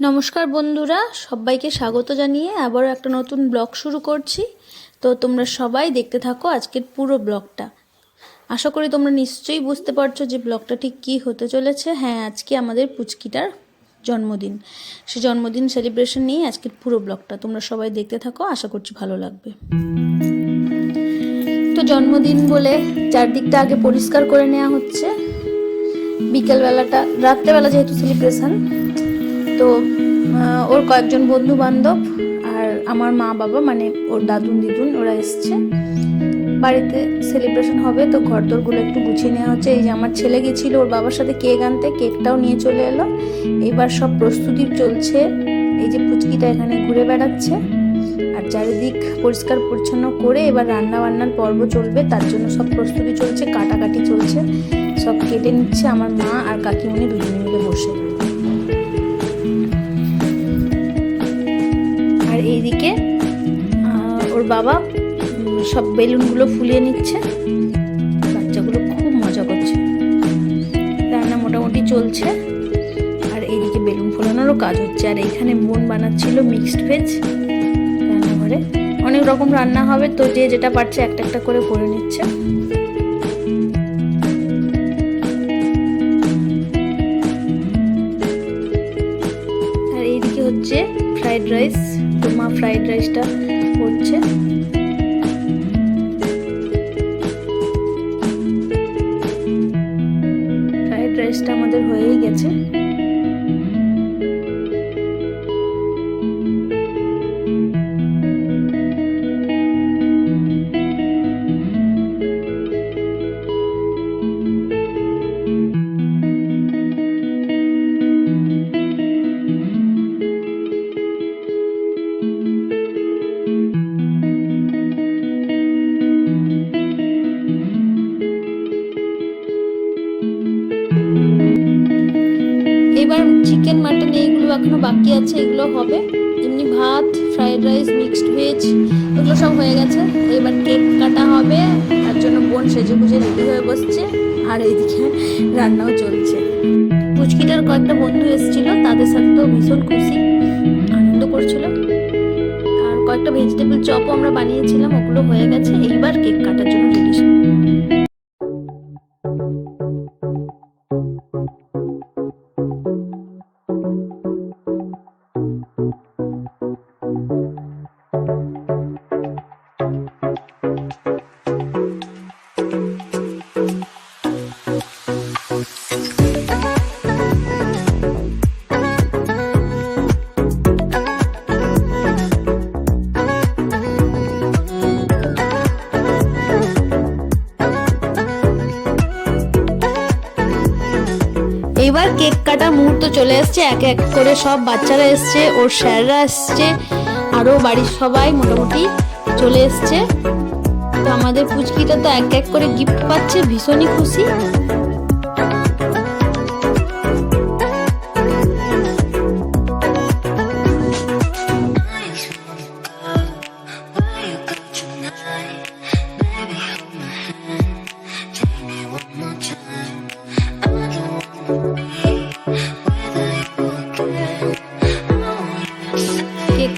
নমস্কার বন্ধুরা, সবাইকে স্বাগত জানিয়ে আবারও একটা নতুন ব্লগ শুরু করছি। তো তোমরা সবাই দেখতে থাকো আজকের পুরো ব্লগটা। আশা করি তোমরা নিশ্চয়ই বুঝতে পারছ যে ব্লগটা ঠিক কী হতে চলেছে। হ্যাঁ আজকে আমাদের পুচকিটার জন্মদিন। সে জন্মদিন সেলিব্রেশন নিয়ে আজকের পুরো ব্লগটা তোমরা সবাই দেখতে থাকো, আশা করছি ভালো লাগবে। তো জন্মদিন বলে চারদিকটা আগে পরিষ্কার করে নেওয়া হচ্ছে। বিকেলবেলাটা, রাত্রেবেলা যেহেতু সেলিব্রেশন তো ওর কয়েকজন বন্ধু বান্ধব আর আমার মা বাবা মানে ওর দাদুন, দিদুন, ওরা এসছে। বাড়িতে সেলিব্রেশন হবে, তো ঘর দোরগুলো একটু গুছিয়ে নেওয়া হচ্ছে। এই যে আমার ছেলে গেছিল, ওর বাবার সাথে কেক আনতে কেকটাও নিয়ে চলে এলো। এবার সব প্রস্তুতি চলছে। এই যে পুচকিটা এখানে ঘুরে বেড়াচ্ছে। আর চারিদিক পরিষ্কার পরিচ্ছন্ন করে এবার রান্না বান্নার পর্ব চলবে। তার জন্য সব প্রস্তুতি চলছে, কাটাকাটি চলছে। সব কেটে নিচ্ছে আমার মা আর কাকিমণি দুজনে মিলে বসে। আহ, ওর বাবা সব বেলুনগুলো ফুলিয়ে নিচ্ছে। বাচ্চাগুলো খুব মজা করছে। রান্না মোটামুটি চলছে। আর এইদিকে বেলুন ফোলানোরও কাজ হচ্ছে। আর এইখানে বোন বানাচ্ছিল মিক্সড ভেজ রান্নাঘরে। অনেক রকম রান্না হবে তো যে যেটা পারছে একটা একটা করে করে নিচ্ছে। ফ্রাইড রাইস তো মা ফ্রাইড রাইসটা করছে। ফ্রাইড রাইসটা আমাদের হয়েই গেছে। এবার চিকেন মাটন এইগুলো এখনও বাকি আছে, এগুলো হবে। এমনি ভাত ফ্রাইড রাইস মিক্সড ভেজ এগুলো সব হয়ে গেছে। এবার কেক কাটা হবে, তার জন্য বোন সেজে গুজে রেডি হয়ে বসছে, আর এইদিকে রান্নাও চলছে। পুচকিটার কয়েকটা বন্ধু এসেছিল, তাদের সাথে তো ভীষণ খুশি, আনন্দ করছিল। আর কয়েকটা ভেজিটেবল চপও আমরা বানিয়েছিলাম, ওগুলো হয়ে গেছে, এইবার কেক কাটার জন্য রেডি কেক কাটা মুহূর্ত চলে এসছে, এক এক করে সব বাচ্চারা এসছে, ওর স্যাররা এসছে আরও বাড়ির সবাই মোটামুটি চলে এসছে। তো আমাদের পুচকিটা তো এক এক করে গিফট পাচ্ছে, ভীষণই খুশি।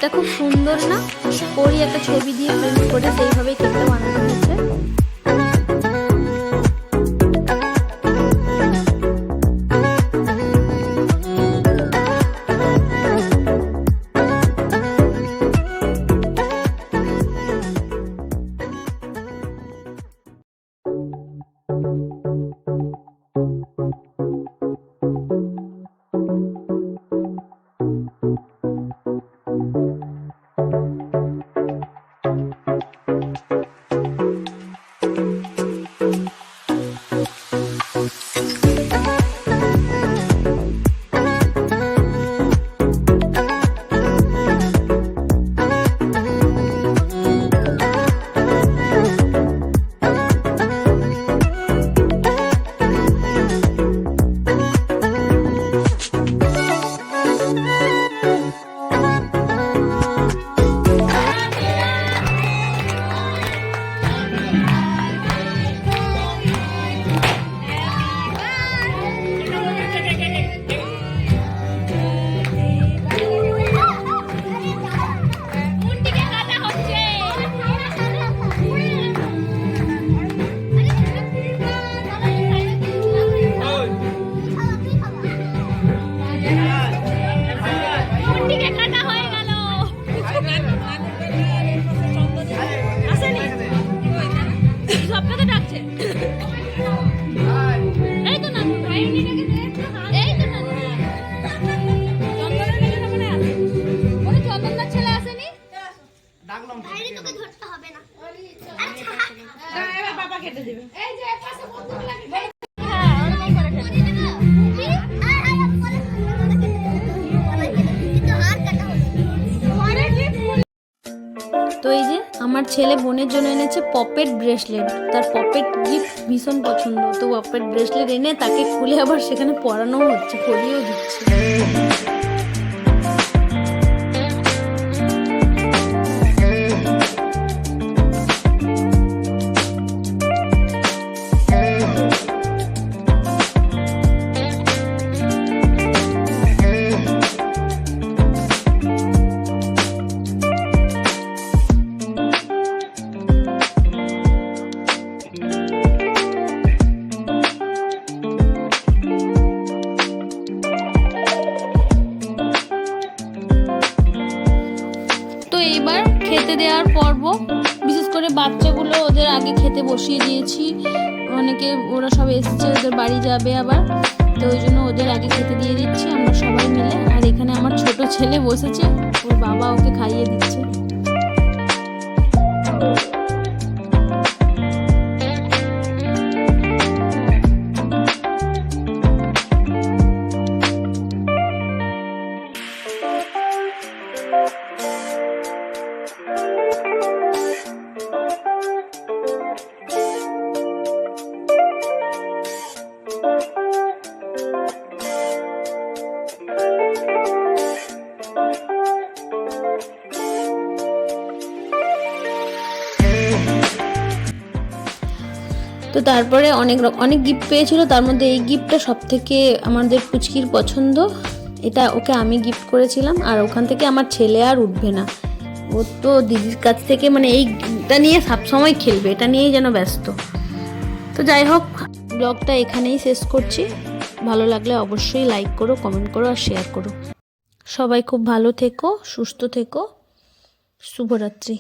কেকটা খুব সুন্দর না? ওরই একটা ছবি দিয়ে প্রিন্ট করে সেইভাবেই কেকটা বানানো হয়েছে। ধরতে হবে না। আরে বাবা কেটে দিবে। এই যে পাশে বন্ধু লাগে হ্যাঁ, তো এই যে আমার ছেলে বোনের জন্য এনেছে পপেট ব্রেসলেট। তার পপেট গিফট ভীষণ পছন্দ। তো পপেট ব্রেসলেট এনে তাকে খুলে আবার সেখানে পরানো হচ্ছে পরিয়েও দিচ্ছে। বাচ্চাগুলো ওদের আগে খেতে বসিয়ে দিয়েছি। অনেকে, ওরা সব এসেছে, ওদের বাড়ি যাবে আবার। তো ওই জন্য ওদের আগে খেতে দিয়ে দিচ্ছি, আমরা সবাই মিলে। আর এখানে আমার ছোট ছেলে বসেছে, ওর বাবা ওকে খাইয়ে দিচ্ছে। তো তারপরে অনেক অনেক গিফট পেয়েছিল। তার মধ্যে এই গিফটটা সব থেকে আমাদের পুচকির পছন্দ। এটা ওকে আমি গিফট করেছিলাম। আর ওখান থেকে আমার ছেলে আর উঠবে না। ও তো দিদির কাছ থেকে মানে এইটা নিয়ে সবসময় খেলবে। এটা নিয়েই যেন ব্যস্ত। তো যাই হোক, ব্লগটা এখানেই শেষ করছি। ভালো লাগলে অবশ্যই লাইক করো কমেন্ট করো আর শেয়ার করো। সবাই খুব ভালো থেকো, সুস্থ থেকো। শুভরাত্রি।